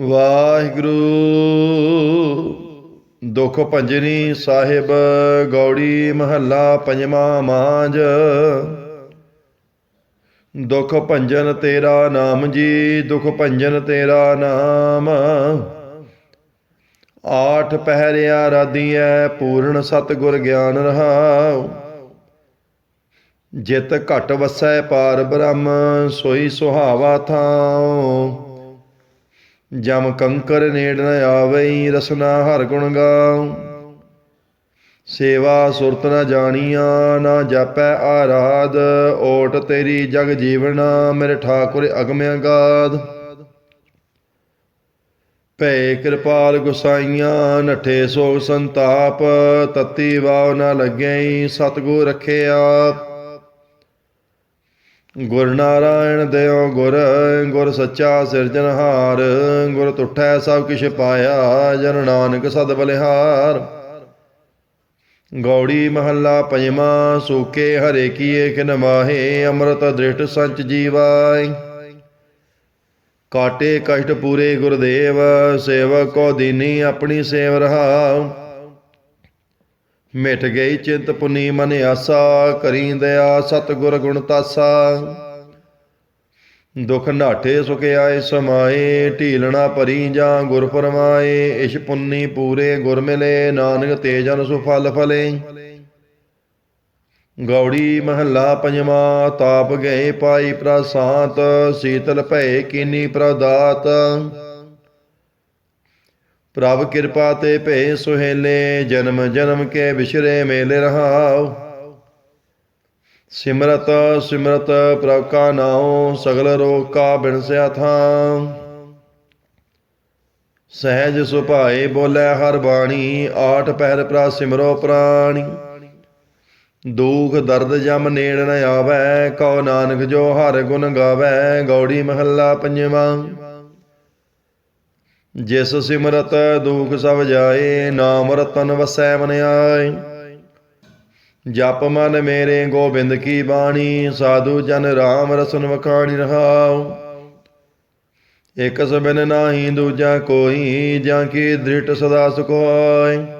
ਵਾਹਿਗੁਰੂ। ਦੁਖ ਭੰਜਨੀ ਸਾਹਿਬ, ਗੌੜੀ ਮਹੱਲਾ ਪੰਜਵਾਂ ਮਾਂਜ। ਦੁਖ ਭੰਜਨ ਤੇਰਾ ਨਾਮ ਜੀ, ਦੁਖ ਭੰਜਨ ਤੇਰਾ ਨਾਮ। ਆਠ ਪਹਿਰਿਆ ਰਾਧੀਐ, ਪੂਰਨ ਸਤਿਗੁਰ ਗਿਆਨ ਰਹਾਉ। ਜਿਤ ਘਟ ਵਸੈ ਪਾਰ ਬ੍ਰਹਮ, ਸੋਈ ਸੁਹਾਵਾ ਥਾਉ। ਜਮ ਕੰਕਰ ਨੇੜ ਨ ਆਵਈ ਰਸਨਾ ਹਰ ਗੁਣ ਗਾਉ। ਸੇਵਾ ਸੁਰਤ ਨ ਜਾਣੀਆਂ, ਨਾ ਜਾਪੈ ਆਰਾਧ। ਓਟ ਤੇਰੀ ਜਗ ਜੀਵਨਾ ਮੇਰੇ ਠਾਕੁਰ ਅਗਮ ਅਗਾਧ। ਭੈ ਕਿਰਪਾਲ ਗੁਸਾਈਆਂ, ਨਠੇ ਸੋਗ ਸੰਤਾਪ। ਤਤੀ ਵਾਵ ਨ ਲੱਗਈ ਸਤਗੁਰ ਰਖੇ ਆਪ। ਗੁਰ ਨਾਰਾਇਣ ਦਿਓ ਗੁਰ ਗੁਰ ਸੱਚਾ ਸਿਰਜਣਹਾਰ ਗੁਰ ਤੁਠੈ ਸਭ ਕਿਛ ਪਾਇਆ, ਜਨ ਨਾਨਕ ਸਦ ਬਲਿਹਾਰ। ਗੌੜੀ ਮਹੱਲਾ ਪੰਜਵਾਂ, ਸੂਕੇ ਹਰੇ ਕੀਏ ਕਿਨ ਮਾਹੇ, ਅੰਮ੍ਰਿਤ ਦ੍ਰਿਸ਼ਟ ਸੰਚ ਜੀਵਾਈ ਕਾਟੇ ਕਸ਼ਟ ਪੂਰੇ ਗੁਰਦੇਵ, ਸੇਵਕ ਕੋ ਦੀਨੀ ਆਪਣੀ ਸੇਵ ਰਹਾਉ। ਮਿਟ ਗਈ ਚਿੰਤ ਪੁਨੀ ਮਨ ਆਸਾ, ਕਰੀ ਦਇਆ ਸਤਿਗੁਰ ਗੁਣ ਤਾਸਾ। ਦੁਖ ਨਾਠੇ ਸੁਖ ਆਏ ਸਮਾਏ, ਢੀਲਣਾ ਭਰੀ ਜਾਂ ਗੁਰ ਫਰਮਾਏ, ਇਸ਼ ਪੁੰਨੀ ਪੂਰੇ ਗੁਰ ਮਿਲੇ, ਨਾਨਕ ਤੇਜਨ ਸੁਫਲ ਫਲੇ। ਗੌੜੀ ਮਹੱਲਾ ਪੰਜਵਾਂ, ਤਾਪ ਗਏ ਪਾਈ ਪ੍ਰਸਾਤ, ਸੀਤਲ ਭਏ ਕੀਨੀ ਪ੍ਰਦਾਤ। ਪ੍ਰਭ ਕਿਰਪਾ ਤੇ ਭੇ ਸੁਹੇਲੇ, ਜਨਮ ਜਨਮ ਕੇ ਵਿਸ਼ਰੇ ਮੇਲੇ ਰਹਾਉ। ਸਿਮਰਤ ਸਿਮਰਤ ਪ੍ਰਭ ਕਾ ਨਾਉ, ਸਗਲ ਰੋਗ ਕਾ ਬਿਨਸਿਆ ਥਾਂ ਸਹਿਜ ਸੁਭਾਏ ਬੋਲੇ ਹਰ ਬਾਣੀ, ਆਠ ਪਹਿਰ ਪ੍ਰਾ ਸਿਮਰੋ ਪ੍ਰਾਣੀ। ਦੁਖ ਦਰਦ ਜਮ ਨੇੜ ਨ ਆਵੈ, ਕਉ ਨਾਨਕ ਜੋ ਹਰ ਗੁਣ ਗਾਵੈ, ਗੌੜੀ ਮਹੱਲਾ ਪੰਜਵਾਂ। ਜਿਸ ਸਿਮਰਤ ਦੁਖ ਸਭ ਜਾਏ, ਨਾਮ ਰਤਨ ਵਸੈ ਮਨ ਆਏ। ਜਪ ਮਨ ਮੇਰੇ ਗੋਬਿੰਦ ਕੀ ਬਾਣੀ, ਸਾਧੂ ਜਨ ਰਾਮ ਰਸਨ ਵਖਾਣੀ ਰਹਾਉ। ਇਕ ਸਬਨ ਨਾਹੀ ਦੂਜਾ ਕੋਈ, ਜਾਂ ਕੀ ਦ੍ਰਿਟ ਸਦਾ ਸੁਖ ਹੋਇ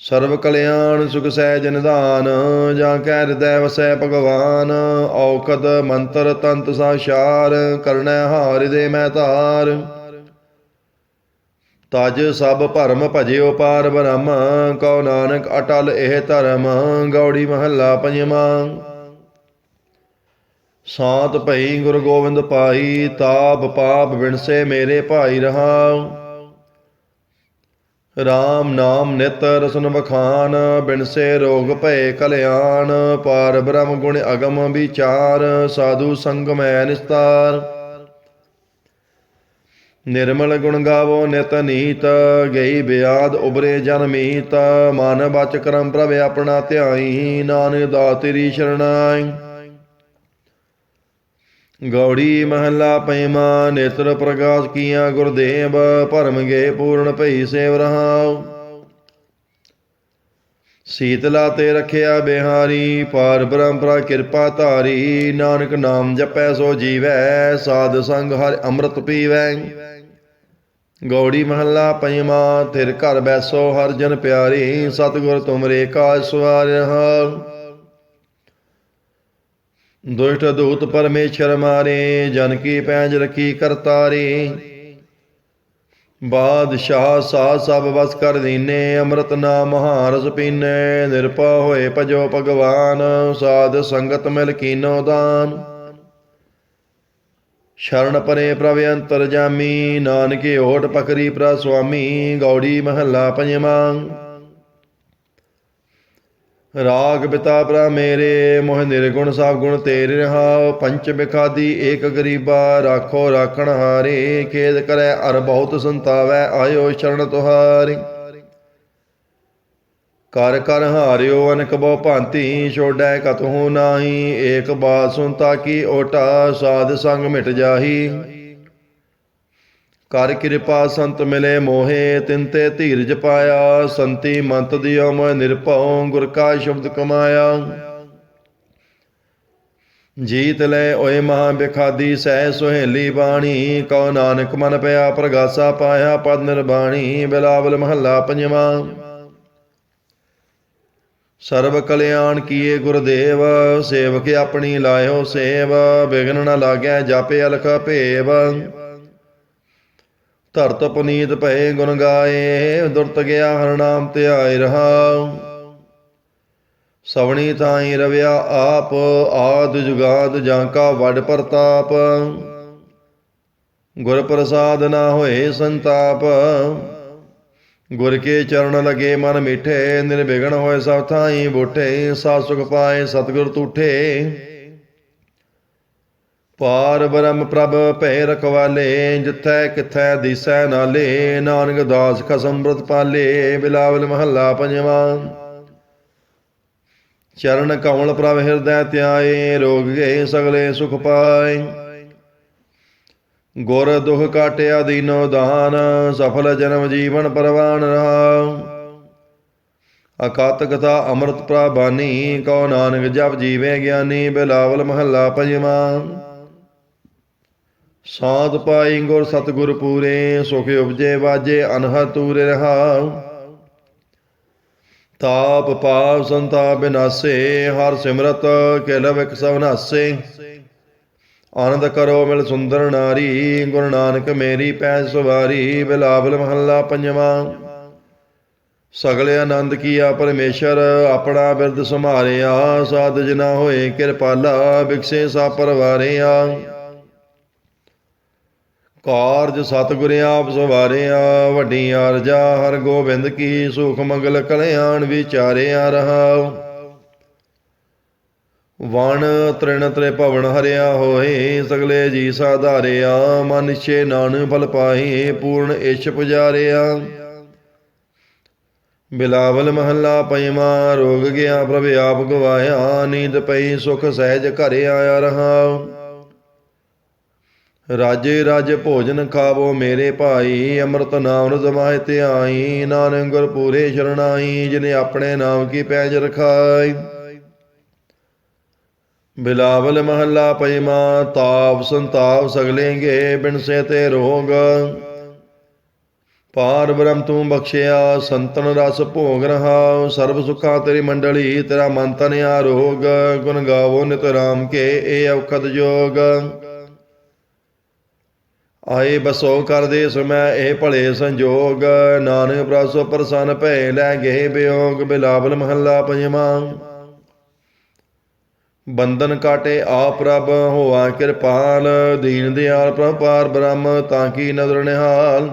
ਸਰਬ ਕਲਿਆਣ ਸੁਖ ਸਹਿਜ ਨਿਧਾਨ ਜਾਂ ਕੈ ਹਿਰਦੈ ਵਸੈ ਭਗਵਾਨ। ਔਖਦ ਮੰਤਰ ਤੰਤ ਸਾਸ਼ਾਰ ਕਰਣੈ ਹਾਰਿ ਦੇ ਮੈਂ ਧਾਰ। ਤਜ ਸਭ ਭਰਮ ਭਜਿਓ ਪਾਰ ਬ੍ਰਹਮ, ਕਉ ਨਾਨਕ ਅਟਲ ਇਹ ਧਰਮ, ਗੌੜੀ ਮਹੱਲਾ ਪੰਜਵਾਂ। ਸਾਤ ਭਈ ਗੁਰੂ ਗੋਬਿੰਦ ਪਾਈ ਤਾਪ ਪਾਪ ਵਿਣਸੇ ਮੇਰੇ ਭਾਈ ਰਹਾਉ। RAM ਨਾਮ ਨਿਤ ਰਸਨ ਬਖਾਨ ਬਿਨਸੇ ਰੋਗ ਭਏ ਕਲਿਆਣ, ਪਾਰ ਬ੍ਰਹਮ ਗੁਣ ਅਗਮ ਵਿਚਾਰ, ਸਾਧੂ ਸੰਗ ਮੈ ਨਿਸਤਾਰ। ਨਿਰਮਲ ਗੁਣ ਗਾਵੋ ਨਿਤ ਨੀਤ, ਗਈ ਬਿਆਦ ਉਬਰੇ ਜਨ ਮੀਤ, ਮਨ ਬਚ ਕਰਮ ਪ੍ਰਭ ਆਪਣਾ ਧਿਆਈ, ਨਾਨਕ ਦਾਤਰੀ ਸ਼ਰਣਾਈ। ਗੌੜੀ ਮਹੱਲਾ ਪੈਮਾ ਨੇਤਰ ਪ੍ਰਕਾਸ਼ ਕੀਆਂ ਗੁਰਦੇਵ, ਭਰਮ ਗਏ ਪੂਰਨ ਭਈ ਸੇਵ ਰਹਾਉ। ਸੀਤਲਾ ਤੇ ਰਖਿਆ ਬਿਹਾਰੀ, ਪਾਰ ਬ੍ਰਹਮਪਰਾ ਕਿਰਪਾ ਧਾਰੀ, ਨਾਨਕ ਨਾਮ ਜਪੈ ਸੋ ਜੀਵੈ, ਸਾਧ ਸੰਗ ਹਰ ਅੰਮ੍ਰਿਤ ਪੀਵੈ। ਗੌੜੀ ਮਹੱਲਾ ਪੰਜਵਾ ਤਿਰ ਘਰ ਬੈਸੋ ਹਰ ਜਨ ਪਿਆਰੀ, ਸਤਿਗੁਰ ਤੁਮਰੇ ਕਾਜ ਸਵਾਰ ਦੁਸ਼ਟ ਦੂਤ ਪਰਮੇਸ਼ਰ ਮਾਰੇ, ਜਨ ਕੀ ਪੈਂਜ ਰਖੀ ਕਰਤਾਰੇ। ਬਾਦਸ਼ਾਹ ਸਾ ਸਭ ਵਸ ਕਰ ਦੀਨੇ, ਅੰਮ੍ਰਿਤ ਨਾਮ ਮਹਾਰਸ ਪੀਨੇ ਨਿਰਪਾ ਹੋਏ ਭਜੋ ਭਗਵਾਨ, ਸਾਧ ਸੰਗਤ ਮਿਲ ਕੀਨੋ ਦਾਨ। ਸ਼ਰਨ ਪਰੇ ਪ੍ਰਭ ਅੰਤਰ ਜਾਮੀ, ਨਾਨਕੇ ਓਟ ਪਕਰੀ ਪ੍ਰ ਸੁਆਮੀ, ਗੌੜੀ ਮਹੱਲਾ ਪੰਜਵਾਂ। ਰਾਗ ਪਿਤਾ ਭਰਾ ਮੇਰੇ, ਮੋਹ ਨਿਰਗੁਣ ਸਭ ਗੁਣ ਤੇਰੇ ਰਹਾਉ ਪੰਚ ਬਿਖਾਦੀ ਏਕ ਗਰੀਬਾ, ਰਾਖੋ ਰਾਖਣ ਹਾਰੇ। ਖੇਦ ਕਰੈ ਅਰ ਬਹੁਤ ਸੰਤਾਵੈ, ਆਇਓ ਸ਼ਰਨ ਤੁਹਾਰੀ। ਕਰ ਕਰ ਹਾਰਿਓ ਅਨਕ ਬਹੁ ਭਾਂਤੀ, ਛੋੜੈ ਕਤਹੂ ਨਾਹੀ। ਏਕ ਬਾਤ ਸੁਨ ਤਾਕੀ ਓਟਾ, ਸਾਧ ਸੰਗ ਮਿਟ ਜਾਹੀ। ਕਰ ਕਿਰਪਾ ਸੰਤ ਮਿਲੇ ਮੋਹੇ, ਤਿਨ ਧੀਰਜ ਪਾਇਆ। ਸੰਤੀ ਮੰਤ ਦਿਓ ਮੈਂ ਨਿਰਭਉ, ਗੁਰ ਕਾ ਸ਼ਬਦ ਕਮਾਇਆ। ਜੀਤ ਲੈ ਓਏ ਮਹਾ ਬਿਖਾਦੀ ਸਹਿ ਸੁਹੇਲੀ ਬਾਣੀ। ਕਉ ਨਾਨਕ ਮਨ ਪਿਆ ਪ੍ਰਗਾਸਾ ਪਾਇਆ, ਪਦ ਨਿਰਬਾਣੀ, ਬਿਲਾਵਲ ਮਹੱਲਾ ਪੰਜਵਾਂ। ਸਰਬ ਕਲਿਆਣ ਕੀਏ ਗੁਰਦੇਵ, ਸੇਵਕ ਆਪਣੀ ਲਾਇਓ ਸੇਵ। ਬਿਗਨ ਨ ਲਾਗੈ, ਜਾਪੇ ਅਲਖ ਭੇਵ। ਧਰਤ ਪੁਨੀਤ ਭਏ ਗੁਣ ਗਾਏ, ਦੁਰਤ ਗਿਆ ਹਰ ਨਾਮ ਧਿਆਇ ਰਹਾਉ। ਸਵਣੀ ਤਾਈ ਰਵਿਆ ਆਪ, ਆਦ ਜੁਗਾਦ ਜਾਂ ਕਾ ਵੱਡ ਪ੍ਰਤਾਪ। ਗੁਰ ਪ੍ਰਸਾਦ ਨਾ ਹੋਏ ਸੰਤਾਪ। ਗੁਰ ਕੇ ਚਰਨ ਲਗੇ ਮਨ ਮਿਠੇ, ਨਿਰਵਿਘਨ ਹੋਏ ਸਭ ਥਾਈ ਬੋਠੇ ਸਾ ਸੁਖ ਪਾਏ ਸਤਿਗੁਰ ਤੂਠੇ। ਪਾਰ ਬ੍ਰਹਮ ਪ੍ਰਭ ਭੈ ਰਖਵਾਲੇ ਜਿਥੈ ਕਿਥੈ ਦਿਸੈ ਨਾਲੇ, ਨਾਨਕ ਦਾਸ ਖਸਮ ਬ੍ਰਤ ਪਾਲੇ, ਬਿਲਾਵਲ ਮਹੱਲਾ ਪੰਜਵਾਂ। ਚਰਨ ਕਮਲ ਪ੍ਰਭ ਹਿਰਦੈ ਧਿਆਏ, ਰੋਗ ਗਏ ਸਗਲੇ ਸੁਖ ਪਾਏ। ਗੁਰ ਦੁਖ ਕਾਟਿਆ ਦੀਨੋ ਦਾਨ, ਸਫਲ ਜਨਮ ਜੀਵਨ ਪਰਵਾਨ ਰਹਾਉ। ਅਕਾਤ ਕਥਾ ਅੰਮ੍ਰਿਤ ਪ੍ਰਾਬਾਨੀ ਕਉ ਨਾਨਕ ਜਪ ਜੀਵੇ ਗਿਆਨੀ, ਬਿਲਾਵਲ ਮਹੱਲਾ ਪੰਜਵਾਂ। ਸਾਧ ਪਾਈ ਗੁਰ ਸਤਿਗੁਰ ਪੂਰੇ, ਸੁਖ ਉਪਜੇ ਵਾਜੇ, ਅਨਹਦ ਤੂਰੇ ਰਹਾਉ। ਤਾਪ ਪਾਪ ਸੰਤਾਪ ਬਿਨਾਸੇ ਹਰ ਸਿਮਰਤ ਕਿਲ ਵਿਕ ਸਭ ਆਨੰਦ ਕਰੋ ਮਿਲ ਸੁੰਦਰ ਨਾਰੀ, ਗੁਰੂ ਨਾਨਕ ਮੇਰੀ ਪੈ ਸਵਾਰੀ, ਬਿਲਾਵਲ ਮਹੱਲਾ ਪੰਜਵਾਂ। ਸਗਲੇ ਆਨੰਦ ਕੀਆ ਪਰਮੇਸ਼ਰ, ਆਪਣਾ ਬਿਰਦ ਸੰਭਾਰਿਆ ਸਾਧ ਜਨਾ ਹੋਏ ਕਿਰਪਾਲਾ ਬਿਕਸੇ ਸਾ ਪਰਵਾਰਿਆ। ਕਾਰਜ ਸਤਿਗੁਰ ਆਪ ਸਵਾਰਿਆ ਵੱਡੀ ਅਰਜਾ ਹਰ ਗੋਬਿੰਦ ਕੀ ਸੁਖ ਮੰਗਲ ਕਲਿਆਣ ਵਿਚਾਰਿਆ ਰਹਾਉ। ਵਣ ਤ੍ਰਿਣ ਤ੍ਰੇ ਭਵਨ ਹਰਿਆ ਹੋਏ, ਸਗਲੇ ਜੀ ਸਾਧਾਰਿਆ, ਮਨ ਛੇ ਨਾਨ ਫਲ ਪਾਏ ਪੂਰਨ ਇਛ ਪੁਜਾਰਿਆ। ਬਿਲਾਵਲ ਮਹੱਲਾ ਪੰਜਵਾਂ ਰੋਗ ਗਿਆ ਪ੍ਰਭ ਆਪ ਗਵਾਇਆ, ਨੀਂਦ ਪਈ ਸੁਖ ਸਹਿਜ ਘਰ ਆਇਆ ਰਹਾਉ। ਰਾਜੇ ਰਾਜ ਭੋਜਨ ਖਾਵੋ ਮੇਰੇ ਭਾਈ, ਅੰਮ੍ਰਿਤ ਨਾਮ ਰਜ਼ਮਾਇ ਆਈ। ਨਾਨਕ ਗੁਰ ਪੂਰੇ ਸ਼ਰਣਾਈ, ਜਿਨੇ ਆਪਣੇ ਨਾਮ ਕੀ ਪੈਜ ਰਖਾਈ। ਬਿਲਾਵਲ ਮਹੱਲਾ ਪੰਜਵਾਂ ਤਾਪ ਸੰਤਾਪ ਸਗਲੇਂਗੇ ਬਿਨਸੇ ਤੇ ਰੋਗ। ਪਾਰ ਬ੍ਰਹਮ ਤੂੰ ਬਖਸ਼ਿਆ, ਸੰਤਨ ਰਸ ਭੋਗ ਰਹਾ। ਸਰਬ ਸੁਖਾਂ ਤੇਰੀ ਮੰਡਲੀ, ਤੇਰਾ ਮਨ ਤਨ ਆਰੋਗ ਗੁਣ ਗਾਵੋ ਨਿਤ ਰਾਮ ਕੇ, ਇਹ ਔਖਦ ਜੋਗ। ਆਏ ਬਸੋ ਕਰਦੇ ਸਮੈ, ਇਹ ਭਲੇ ਸੰਜੋਗ। ਨਾਨਕ ਪ੍ਰਸੋ ਪ੍ਰਸੰਨ ਭੈ ਲੈ ਗਏ ਬਿਯੋਗ ਬਿਲਾਵਲ ਮਹੱਲਾ ਪੰਜਵਾਂ। ਬੰਧਨ ਕਾਟੇ ਆ ਪ੍ਰਭ, ਹੋਆ ਕਿਰਪਾਲ। ਦੀਨ ਦਿਆਲ ਪ੍ਰਭ ਪਾਰ ਬ੍ਰਹਮ, ਤਾਂ ਕੀ ਨਦਰ ਨਿਹਾਲ।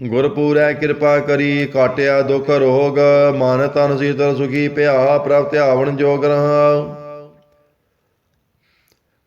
ਗੁਰਪੂਰੈ ਕਿਰਪਾ ਕਰੀ, ਕਾਟਿਆ ਦੁਖ ਰੋਗ। ਮਨ ਤਨ ਸੀਤਲ ਸੁਖੀ ਭਿਆ ਪ੍ਰਭ ਧਿਆਵਣ ਜੋਗ ਰਹਾ।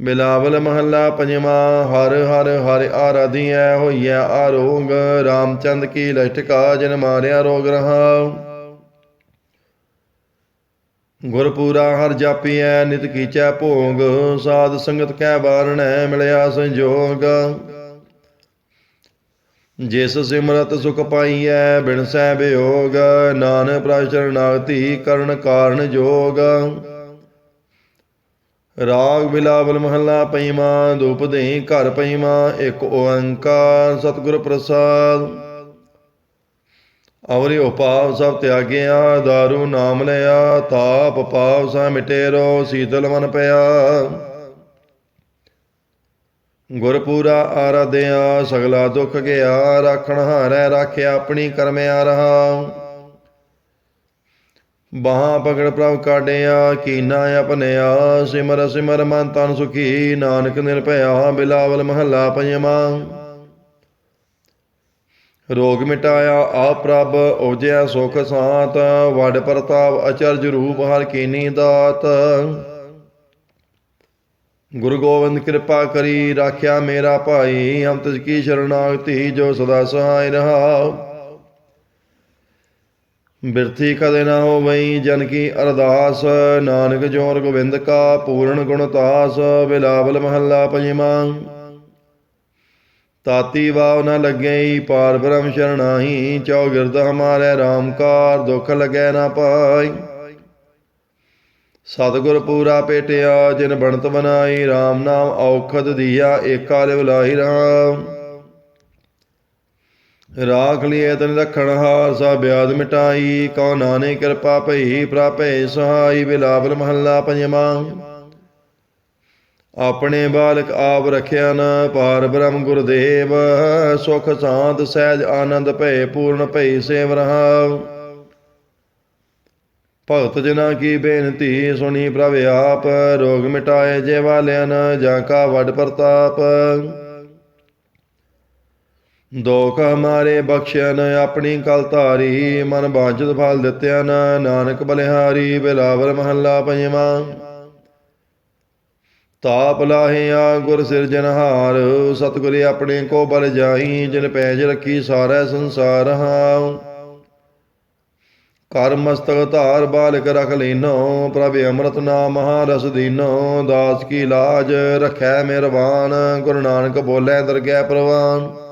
ਬਿਲਾਵਲ ਮਹੱਲਾ ਪੰਜਵਾਂ, ਹਰ ਹਰ ਹਰ ਆਰਾਧੀਐ ਹੋਈਐ ਆਰੋਗ, ਰਾਮਚੰਦ ਕੀ ਲਟਕਾ ਜਨ ਮਾਰਿਆ ਰੋਗ ਰਹਾਉ। ਗੁਰਪੂਰਾ ਹਰ ਜਾਪੀਐ, ਨਿਤ ਕੀਚੈ ਭੋਗ, ਸਾਧ ਸੰਗਤ ਕੈ ਬਾਰਣੈ ਮਿਲਿਆ ਸੰਜੋਗ। ਜਿਸ ਸਿਮਰਤ ਸੁਖ ਪਾਈਐ ਬਿਨ ਸਹਿ ਬਿਯੋਗ ਨਾਨਕ ਪ੍ਰਭ ਕਰਨ ਕਾਰਨ ਜੋਗ। ਰਾਗ ਬਿਲਾਵਲ ਮਹੱਲਾ ਪੰਜਵਾਂ ਧੂਪ ਦੇ ਘਰ ਪੰਜਵਾਂ ਇੱਕ ਓੰਕਾਰ ਸਤਿਗੁਰ ਪ੍ਰਸਾਦ। ਅਵਰਿ ਉਪਾਵ ਸਭ ਤਿਆਗਿਆ, ਦਾਰੂ ਨਾਮ ਲਿਆ, ਤਾਪ ਪਾਵ ਸਾ ਮਿਟੇ ਸੀਤਲ ਮਨ ਪਿਆ। ਗੁਰਪੂਰਾ ਆਰਾਧਿਆ, ਸਗਲਾ ਦੁੱਖ ਗਿਆ, ਰਾਖਣ ਹਾਰੈ ਰਾਖਿਆ ਆਪਣੀ ਕਰਮਿਆ ਰਹਾ। ਬਾਹਾਂ ਪਕੜ ਪ੍ਰਭ ਕਾਡਿਆ ਕੀਨਾ ਆਪਨਿਆ, ਸਿਮਰ ਸਿਮਰ ਮਨ ਤਨ ਸੁਖੀ, ਨਾਨਕ ਨਿਰਭਇਆ, ਬਿਲਾਵਲ ਮਹੱਲਾ ਪੰਜਵਾਂ। ਰੋਗ ਮਿਟਾਇਆ ਆ ਪ੍ਰਭ ਉਜਿਆ ਸੁਖ ਸਾਤ, ਵਡ ਪ੍ਰਤਾਪ ਅਚਰਜ ਰੂਪ ਹਰ ਕੀਨੀ ਦਾਤ। ਗੁਰੂ ਗੋਬਿੰਦ ਕਿਰਪਾ ਕਰੀ, ਰਾਖਿਆ ਮੇਰਾ ਭਾਈ ਹਮ ਤਿਸ ਕੀ ਸ਼ਰਨਾਗਤੀ, ਜੋ ਸਦਾ ਸਹਾਇ ਰਹਾ। ਬਿਰਥੀ ਕਦੇ ਨਾ ਹੋਵਈ, ਜਨ ਕੀ ਅਰਦਾਸ। ਨਾਨਕ ਜੋਰ ਗੋਬਿੰਦ ਕਾ, ਪੂਰਨ ਗੁਣ ਤਾਸ। ਬਿਲਾਵਲ ਮਹੱਲਾ ਪੰਜਵਾਂ। ਤਾਤੀ ਵਾਵ ਨ ਲੱਗਈ, ਪਾਰ ਬ੍ਰਹਮ ਸ਼ਰਨਾਹੀ ਚੌ ਗਿਰਦ ਹਮਾਰੇ ਰਾਮਕਾਰ ਕਾਰ, ਦੁਖ ਲਗੈ ਨਾ ਪਾਈ। ਸਤਿਗੁਰ ਪੂਰਾ ਪੇਟਿਆ, ਜਿਨ ਬਣਤ ਬਨਾਈ RAM ਨਾਮ ਔਖਦ ਦੀਆ, ਏਕਾ ਲਿਵ ਲਾਹੀ ਰਾਮ। ਰਾਖ ਲਿਏ ਤਨ ਰਖਣ ਹਾਰ ਸਾ ਬਿਆਦ ਮਿਟਾਈ, ਕਉ ਨਾਨੇ ਕਿਰਪਾ ਭਈ ਪ੍ਰਾਪੇ ਸਹਾਈ, ਬਿਲਾਵਲ ਮਹੱਲਾ ਪੰਜਵਾਂ। ਆਪਣੇ ਬਾਲਕ ਆਪ ਰਖਿਆ ਨ, ਪਾਰ ਬ੍ਰਹਮ ਗੁਰਦੇਵ, ਸੁਖ ਸਾਂਤ ਸਹਿਜ ਆਨੰਦ ਭੈ ਪੂਰਨ ਭਈ ਸੇਵ ਰਹਾ ਭਗਤ ਜਨਾ ਕੀ ਬੇਨਤੀ ਸੁਣੀ ਪ੍ਰਭ ਆਪ, ਰੋਗ ਮਿਟਾਏ ਜੇ ਵਾਲਿਆਂ ਜਾ ਕਾ ਵੱਡ ਪ੍ਰਤਾਪ। ਦੋਖ ਹਮਾਰੇ ਬਖਸ਼ਿਆਨ ਆਪਣੀ ਕਲ ਧਾਰੀ ਮਨ ਬਾਂਝਤ ਫਲ ਦਿੱਤਿਆ ਨ, ਨਾਨਕ ਬਲਿਹਾਰੀ ਬਿਲਾਵਰ ਮਹੱਲਾ ਪੰਜਵਾਂ। ਤਾਪ ਲਾਹਿਆ ਗੁਰ ਸਿਰਜਨਹਾਰ ਸਤਿਗੁਰ ਆਪਣੇ ਕੋ ਬਲ ਜਾਈ, ਜਿਨ ਪੈਜ ਰੱਖੀ ਸਾਰਾ ਸੰਸਾਰ ਹਾਂ ਕਰ ਮਸਤਕ ਧਾਰ ਬਾਲਕ ਰਖ ਲੈਨੋ, ਪ੍ਰਭ ਅੰਮ੍ਰਿਤ ਨਾਮ ਮਹਾਰਸ ਦੀਨੋ, ਦਾਸ ਕੀ ਲਾਜ ਰਖੈ ਮਿਹਰਬਾਨ, ਗੁਰੂ ਨਾਨਕ ਬੋਲੇ ਦਰਗਹਿ ਪ੍ਰਵਾਨ।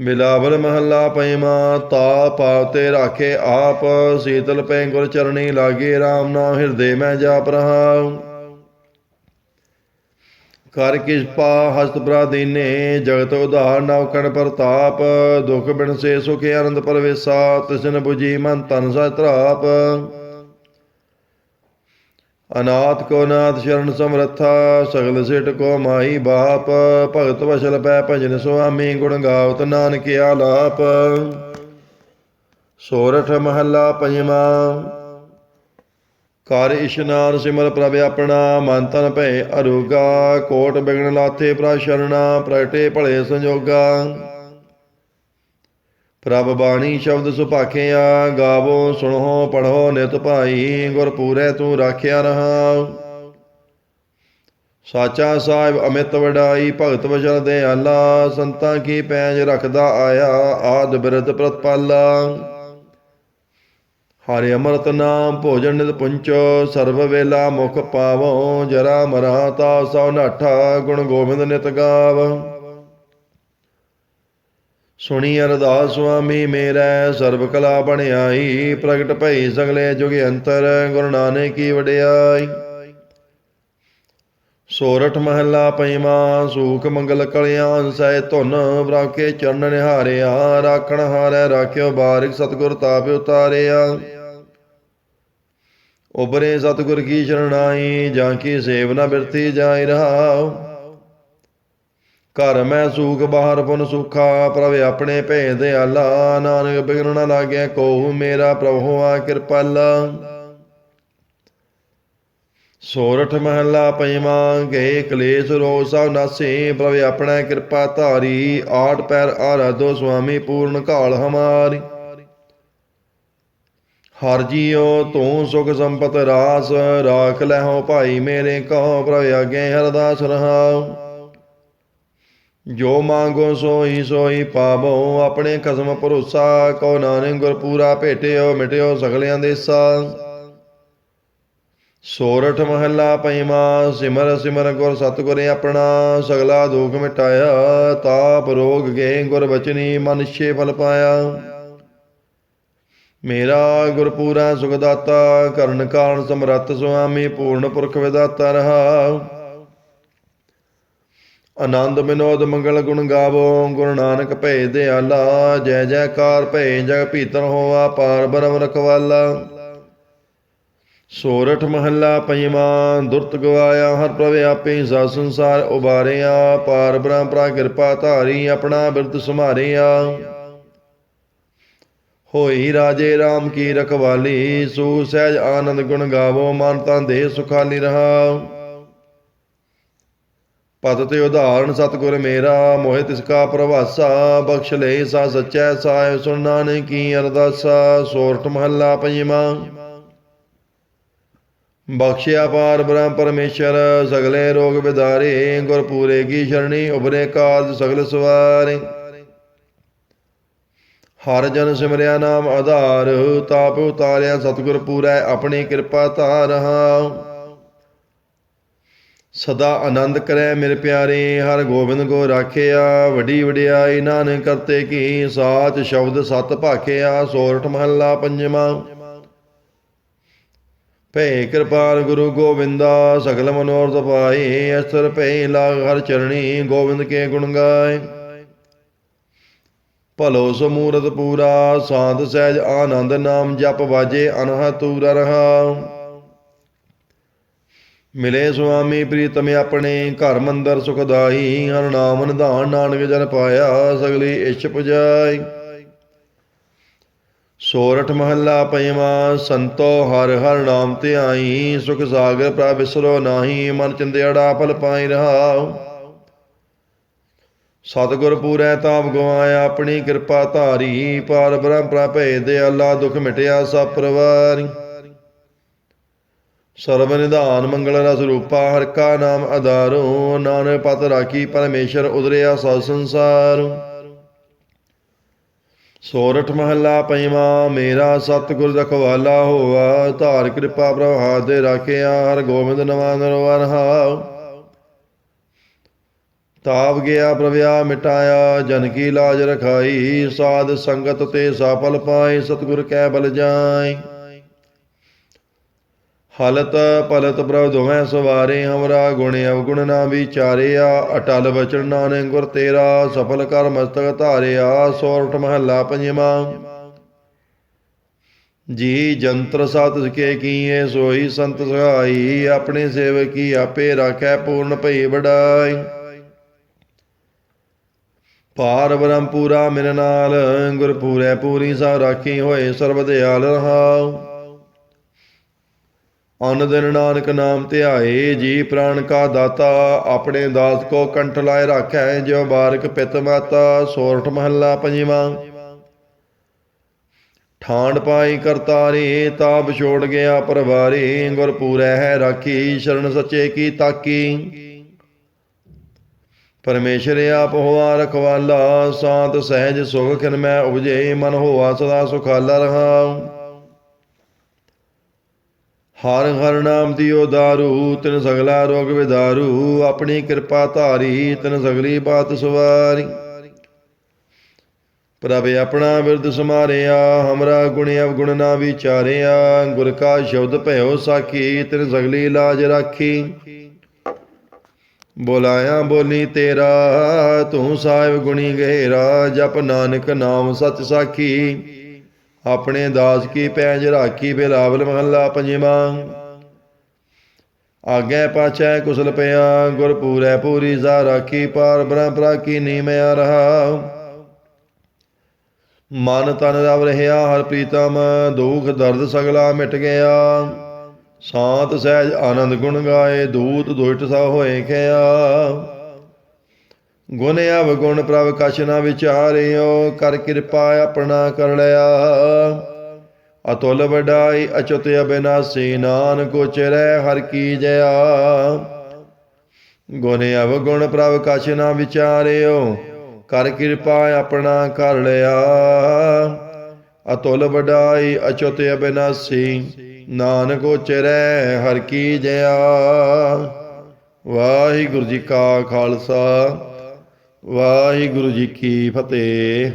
ਮਿਲਾਵਲ ਮਹੱਲਾ ਪੰਜਵਾਂ ਤਾ ਪਾਵਤੇ ਰਾਖੇ ਆਪ, ਸੀਤਲ ਪੈ ਗੁਰ ਚਰਣੀ ਲਾਗੇ RAM ਨਾਮ ਹਿਰਦੇ ਮੈਂ ਜਾਪ ਰਹਾ। ਕਰ ਕਿਰਪਾ ਹਸਤ ਪ੍ਰਾਦੀਨੇ ਜਗਤ ਉਧਾਰ ਨਵ ਕਣ ਪ੍ਰਤਾਪ, ਦੁਖ ਬਿਨ ਸੇ ਸੁਖ ਆਨੰਦ ਪਰਵੇਸਾ, ਤਿਸਨ 부ਜੀ ਮਨ ਤਨ ਸਤਰਾਪ ਅਨਾਥ ਕੋ ਨਾਥ ਸ਼ਰਨ ਸਮਰੱਥਾ, ਸਗਲ ਸਿਟ ਕੋ ਮਾਈ ਬਾਪ, ਭਗਤ ਵਸਲ ਪੈ ਭਜਨ ਸੁਆਮੀ, ਗੁਣ ਗਾਵਤ ਨਾਨਕ ਆਲਾਪ। ਸੋਰਠ ਮਹੱਲਾ ਪੰਜਵਾਂ। ਕਰ ਇਸ਼ਨਾਨ ਸਿਮਰ ਪ੍ਰਭ ਆਪਣਾ, ਮਨ ਤਨ ਭੈ ਅਰੋਗਾ, ਕੋਟ ਬਿਗਨ ਲਾਥੇ ਪ੍ਰਭ ਸ਼ਰਣਾ, ਪ੍ਰਗਟੇ ਭਲੇ ਸੰਜੋਗਾ। ਪ੍ਰਭ ਬਾਣੀ ਸ਼ਬਦ ਸੁਭਾਖਿਆ, ਗਾਵੋ, ਸੁਣੋ ਪੜੋ ਨਿਤ ਭਾਈ, ਗੁਰ ਪੂਰੇ, ਤੂੰ ਰਾਖਿਆ ਰਹਾ। ਸਾਚਾ ਸਾਹਿਬ ਅਮਿਤ ਵਡਾਈ, ਭਗਤ ਵਚਨ ਦੇ ਆਲਾ ਸੰਤਾਂ ਕੀ ਪੈਜ ਰੱਖਦਾ ਆਇਆ, ਆਦ ਬਿਰਧ ਪ੍ਰਤਪਾਲਾ। ਹਰਿ ਅਮਰਤ ਨਾਮ ਭੋਜਨ ਨਿਤ ਪੁੰਚੋ, ਸਰਬ ਵੇਲਾ ਮੁਖ ਪਾਵੋ, ਜਰਾ ਮਰਾ ਤਾ ਸੋ ਨਾਠਾ, ਗੁਣ ਗੋਬਿੰਦ ਨਿਤ ਗਾਵ। ਸੁਣੀ ਅਰਦਾਸ ਸੁਆਮੀ, ਮੇਰਾ ਸਰਬ ਕਲਾ ਬਣਾਈ ਪ੍ਰਗਟ ਭਈ ਸਗਲੇ ਜੁਗ ਅੰਤਰ ਗੁਰੂ ਨਾਨਕ ਕੀ ਵਡਿਆਈ। ਸੋਰਠ ਮਹੱਲਾ ਪੰਜਵਾਂ ਸੂਖ ਮੰਗਲ ਕਲਿਆਣ, ਸਹਿ ਧੁਨ ਬਰਾਕੇ ਚਰਨ ਨਿਹਾਰਿਆ। ਰਾਖਣ ਹਾਰੈ ਰਾਖਿਓ ਬਾਰਿਕ ਸਤਗੁਰ ਤਾਪ ਉਤਾਰਿਆ। ਉਬਰੇ ਸਤਗੁਰ ਕੀ ਸ਼ਰਣਾਈ ਜਾਂ ਕੀ ਸੇਵ ਨ ਬਿਰਤੀ ਜਾਇ ਰਹਾ ਘਰ ਮੈਂ ਸੂਖ, ਬਾਹਰ ਪੁਨ ਸੁਖਾ, ਪ੍ਰਭ ਆਪਣੇ ਭੇ ਦਿਆਲਾ ਨਾਨਕ, ਬਿਗਨ ਨ ਲਾਗਿਆ ਕੋਹੁ, ਮੇਰਾ ਪ੍ਰਭੂ ਆ ਕਿਰਪਾਲਾ। ਸੋਰਠ ਮਹੱਲਾ ਪੰਜਵਾਂ ਗਏ ਕਲੇਸ਼ ਰੋਗ ਸਭ ਨਾਸੇ। ਪ੍ਰਭ ਆਪਣਾ ਕਿਰਪਾ ਧਾਰੀ, ਆਠ ਪੈਰ ਆਰਾਧੋ ਸੁਆਮੀ, ਪੂਰਨ ਕਾਲ ਹਮਾਰੀ। ਹਰ ਜੀਓ ਤੂੰ ਸੁਖ ਸੰਪਤ ਰਾਸ, ਰਾਖ ਲੈਹੋ ਭਾਈ ਮੇਰੇ ਕੋ ਪ੍ਰਭ ਆਗੇ ਹਰਦਾਸ ਰਹਾਉ। ਜੋ ਮੰਗੋ ਸੋਈ ਸੋਈ ਪਾਵੋ, ਆਪਣੇ ਕਸਮ ਭਰੋਸਾ ਕੋ ਨਾਨਕ ਗੁਰ ਪੂਰਾ ਭੇਟਿਓ, ਮਿਟਿਓ ਸਗਲਿਆਂ ਦੇਸਾ ਸੋਰਠ ਮਹੱਲਾ ਪੰਜਵਾਂ ਸਿਮਰ ਸਿਮਰ ਗੁਰ ਸਤਿਗੁਰ ਆਪਣਾ, ਸਗਲਾ ਦੁਖ ਮਿਟਾਇਆ, ਤਾਪ ਰੋਗ ਗਏ ਗੁਰ ਬਚਨੀ ਮਨਿਸ਼ੇ ਫਲ ਪਾਇਆ। ਮੇਰਾ ਗੁਰਪੂਰਾ ਸੁਖ ਦਾਤਾ, ਕਰਨ ਕਾਰਨ ਸਮਰੱਥ ਸੁਆਮੀ, ਪੂਰਨ ਪੁਰਖ ਵਿਦਾਤਾ ਰਹਾ। ਆਨੰਦ ਬਿਨੋਦ ਮੰਗਲ ਗੁਣ ਗਾਵੋ ਗੁਰੂ ਨਾਨਕ ਭੈ ਦਿਆਲਾ ਜੈ ਜੈਕਾਰ ਭੈ ਜਗ ਭੀਤਰ ਹੋਆ ਪਾਰ ਬਰਮ ਰਖਵਾਲਾ। ਸੋਰਠ ਮਹੱਲਾ ਪੰਜਵਾਂ, ਦੁਰਤ ਗਵਾਇਆ, ਹਰ ਪ੍ਰਭ ਆਪੇ ਸਾ ਸੰਸਾਰ ਉਬਾਰਿਆ, ਪਾਰ ਬ੍ਰਹਮ ਪ੍ਰਾ ਕਿਰਪਾ ਧਾਰੀ, ਆਪਣਾ ਬਿਰਤ ਸੰਭਾਰਿਆ। ਹੋਈ ਰਾਜੇ RAM ਕੀ ਰਖਵਾਲੀ, ਸੂ ਸਹਿਜ ਆਨੰਦ ਗੁਣ ਗਾਵੋ, ਮਨ ਤਾਂ ਦੇ ਸੁਖਾਲੀ ਰਹਾ। ਪਤ ਤੇ ਉਦਾਹਰਣ ਸਤਿਗੁਰ ਮੇਰਾ, ਮੋਹਿ ਤਿਸ ਕਾ ਪ੍ਰਵਾਸਾ, ਬਖਸ਼ ਲੈ ਸਾ ਸਚੈ ਸਾਹਿਬ ਸੁਣ ਨਾਨਕ ਕੀ ਅਰਦਾਸਾ ਸੋਰਠ ਮਹੱਲਾ ਪੰਜਵਾਂ। ਬਖਸ਼ਿਆ ਪਾਰ ਬ੍ਰਹਮ ਪਰਮੇਸ਼ਰ, ਸਗਲੇ ਰੋਗ ਵਿਦਾਰੇ, ਗੁਰ ਪੂਰੇ ਕੀ ਸ਼ਰਣੀ ਉਬਰੇ ਕਾਜ ਸਗਲ ਸਵਾਰੇ। ਹਰ ਜਨ ਸਿਮਰਿਆ ਨਾਮ ਆਧਾਰ, ਤਾਪ ਉਤਾਰਿਆ, ਸਤਿਗੁਰ ਪੂਰੈ ਆਪਣੀ ਕਿਰਪਾ ਧਾਰਹਾ ਸਦਾ ਆਨੰਦ ਕਰੈ ਮੇਰੇ ਪਿਆਰੇ, ਹਰ ਗੋਬਿੰਦ ਕੋ ਰਾਖਿਆ, ਵੱਡੀ ਵਡਿਆਈ ਨਾਨਕ ਕਰਤੇ ਕੀ ਸਾਚ ਸ਼ਬਦ ਸਤ ਭਾਖਿਆ, ਸੋਰਠ ਮਹੱਲਾ ਪੰਜਵਾਂ। ਭੈ ਕਿਰਪਾਲ ਗੁਰੂ ਗੋਬਿੰਦਾ, ਸਗਲ ਮਨੋਰਥ ਪਾਏ ਅਸਰ ਭੈ ਲਾਗ ਹਰ ਚਰਣੀ, ਗੋਬਿੰਦ ਕੇ ਗੁਣ ਗਾਏ। ਭਲੋ ਸਮੂਰਤ ਪੂਰਾ, ਸਾਧ ਸਹਿਜ ਆਨੰਦ ਨਾਮ ਜਪ ਵਾਜੇ ਅਨਹ ਤੂਰ ਰਹਾ। ਮਿਲੇ ਸੁਆਮੀ ਪ੍ਰੀਤਮ ਆਪਣੇ ਘਰ ਮੰਦਰ ਸੁਖਦਾਈ ਹਰ ਨਾਮ ਨਿਧਾਨ ਨਾਨਕ ਜਨ ਪਾਇਆ, ਸਗਲੀ ਇਛ ਪੁਜਾਈ। ਸੋਰਠ ਮਹੱਲਾ ਪੰਜਵਾਂ ਸੰਤੋ ਹਰ ਹਰ ਨਾਮ ਧਿਆਈ, ਸੁਖ ਸਾਗਰ ਪ੍ਰਭ ਵਿਸਰੋ ਨਾਹੀ, ਮਨ ਚੰਦਿਆੜਾ ਫਲ ਪਾਈ ਰਹਾਉ। ਸਤਿਗੁਰ ਪੂਰੈ ਤਾਪ ਗਵਾਇਆ ਆਪਣੀ ਕਿਰਪਾ ਧਾਰੀ, ਪਾਰ ਬ੍ਰਹਮ ਪ੍ਰਭੇ ਦੇ ਅੱਲਾ ਦੁਖ ਮਿਟਿਆ ਸਭ ਪਰਵਾਰੀ। ਸਰਬ ਨਿਧਾਨ ਮੰਗਲ ਰਸ ਰੂਪਾ, ਹਰ ਕਾ ਨਾਮ ਆਧਾਰੋ ਨਾਨਕ ਪਤ ਰਾਖੀ ਪਰਮੇਸ਼ਰ ਉਦਰਿਆ ਸਭ ਸੰਸਾਰ। ਸੋਰਠ ਮਹੱਲਾ ਪੰਜਵਾਂ ਮੇਰਾ ਸਤਿਗੁਰ ਰਖਵਾਲਾ ਹੋਆ, ਧਾਰ ਕਿਰਪਾ ਪ੍ਰਭਾਤ ਦੇ ਰਾਖਿਆ, ਹਰ ਗੋਬਿੰਦ ਨਵਾਂ ਨਰਵਰ ਹਾਉ। ਤਾਪ ਗਿਆ, ਪ੍ਰਵਿਆ ਮਿਟਾਇਆ, ਜਨ ਕੀ ਲਾਜ ਰਖਾਈ, ਸਾਧ ਸੰਗਤ ਤੇ ਸਫਲ ਪਾਏ, ਸਤਿਗੁਰ ਕੈ ਬਲ ਜਾਏ। ਹਲਤ ਪਲਤ ਪ੍ਰਭ ਦੋਵੇਂ ਸਵਾਰੇ ਹਮਰਾ ਗੁਣ ਅਵਗੁਣ ਨਾ ਵਿਚਾਰਿਆ, ਅਟਲ ਬਚਨ ਨਾਨਕ ਗੁਰ ਤੇਰਾ, ਸਫਲ ਕਰ ਮਸਤਕ ਧਾਰਿਆ ਸੋਰਠ ਮਹੱਲਾ ਪੰਜਵਾਂ। ਜੀ ਜੰਤਰ ਸਤ ਕੇ ਕੀਏ, ਸੋਈ ਸੰਤ ਸਹਾਈ, ਆਪਣੇ ਸੇਵਕੀ ਆਪੇ ਰਾਖੈ ਪੂਰਨ ਭਈ ਵਡਾਈ। ਪਾਰ ਬ੍ਰਹਮ ਪੂਰਾ ਮੇਰੇ ਨਾਲ ਗੁਰ ਪੂਰੈ ਪੂਰੀ ਸਾ ਰਾਖੀ ਹੋਏ ਸਰਬ ਦਿਆਲ ਰਹਾਉ। ਅਨ ਦਿਨ ਨਾਨਕ ਨਾਮ ਧਿਆਏ ਜੀ ਪ੍ਰਾਣ ਕਾ ਦਾਤਾ, ਆਪਣੇ ਦਾਸ ਕੋ ਕੰਠ ਲਾਏ ਰਾਖੈ ਜੋ ਬਾਰਕ ਪਿਤ ਮਾਤਾ, ਸੋਰਠ ਮਹੱਲਾ ਪੰਜਵਾਂ। ਠਾਂਡ ਪਾਈ ਕਰਤਾਰੇ, ਤਾਪ ਛੋੜ ਗਿਆ ਪਰਵਾਰੇ, ਗੁਰ ਪੂਰੈ ਹੈ ਰਾਖੀ, ਸ਼ਰਨ ਸੱਚੇ ਕੀ ਤਾਕੀ। ਪਰਮੇਸ਼ਰ ਆਪ ਹੋਆ ਰਖਵਾਲਾ ਸਾਤ ਸਹਿਜ ਸੁਖ ਖਿਨ ਮੈਂ ਉਪਜੇ, ਮਨ ਹੋਆ ਸਦਾ ਸੁਖਾਲਾ ਰਹਾਉ ਹਰ ਹਰ ਨਾਮ ਦਿਓ ਦਾਰੂ, ਤਿਨ ਸਗਲਾ ਰੋਗ ਵਿਦਾਰੂ, ਆਪਣੀ ਕਿਰਪਾ ਧਾਰੀ, ਤਿਨ ਸਗਲੀ ਬਾਤ ਸਵਾਰੀ। ਪ੍ਰਭ ਆਪਣਾ ਬਿਰਦ ਸਮਾਰਿਆ, ਹਮਰਾ ਗੁਣ ਅਵਗੁਣ ਨਾ ਵਿਚਾਰਿਆ, ਗੁਰ ਕਾ ਸ਼ਬਦ ਭਇਓ ਸਾਖੀ, ਤਿਨ ਸਗਲੀ ਲਾਜ ਰਾਖੀ। ਬੋਲਾਇਆ, ਬੋਲੀ ਤੇਰਾ, ਤੂੰ ਸਾਹਿਬ ਗੁਣੀ ਗਹਿਰਾ, ਜਪ ਨਾਨਕ ਨਾਮ ਸਚ ਸਾਖੀ। ਆਪਣੇ ਦਾਸ ਕੀ ਪੈਜ ਰਾਖੀ ਬਿਲਾਵਲ ਮਹੱਲਾ ਪੰਜਵਾਂ। ਆਗੇ ਪਾਛੈ ਕੁਸਲ ਪਿਆ, ਗੁਰ ਪੂਰੈ ਪੂਰੀ ਜਾ ਰਾਖੀ ਪਾਰ ਬ੍ਰਹਮ ਪ੍ਰਾ ਕੀ ਨੀਮਿਆ ਰਹਾ। ਮਨ ਤਨ ਰਵ ਰਹਿਆ ਹਰ ਪ੍ਰੀਤਮ ਦੁਖ ਦਰਦ ਸਗਲਾ ਮਿਟ ਗਿਆ। ਸਾਂਤ ਸਹਿਜ ਆਨੰਦ ਗੁਣ ਗਾਏ, ਦੂਤ ਦੁਇਟ ਸਾ ਹੋਏ ਖਿਆ। ਗੁਣ ਅਵ ਗੁਣ ਪ੍ਰਭ ਕਛ ਨਾ ਵਿਚਾਰਿਓ ਕਰ ਕਿਰਪਾ ਆਪਣਾ ਕਰ ਲਿਆ। ਅਤੁਲ ਵਡਾਈ ਅਚੁਤ ਅਬਿਨਾਸੀ, ਨਾਨਕ ਉਚਰੈ ਹਰ ਕੀ ਜਇਆ। ਗੁਣ ਅਵ ਪ੍ਰਭ ਕਛ ਨਾ ਵਿਚਾਰਿਓ ਕਰ ਕਿਰਪਾ ਆਪਣਾ ਕਰ ਲਿਆ। ਅਤੁਲ ਵਡਾਈ ਅਚੁਤ ਅਬਿਨਾਸੀ, ਨਾਨਕ ਉਚਰੈ ਹਰ ਕੀ ਜਇਆ। ਵਾਹਿਗੁਰੂ ਜੀ ਕਾ ਖਾਲਸਾ। ਵਾਹਿਗੁਰੂ ਜੀ ਕੀ ਫਤਿਹ।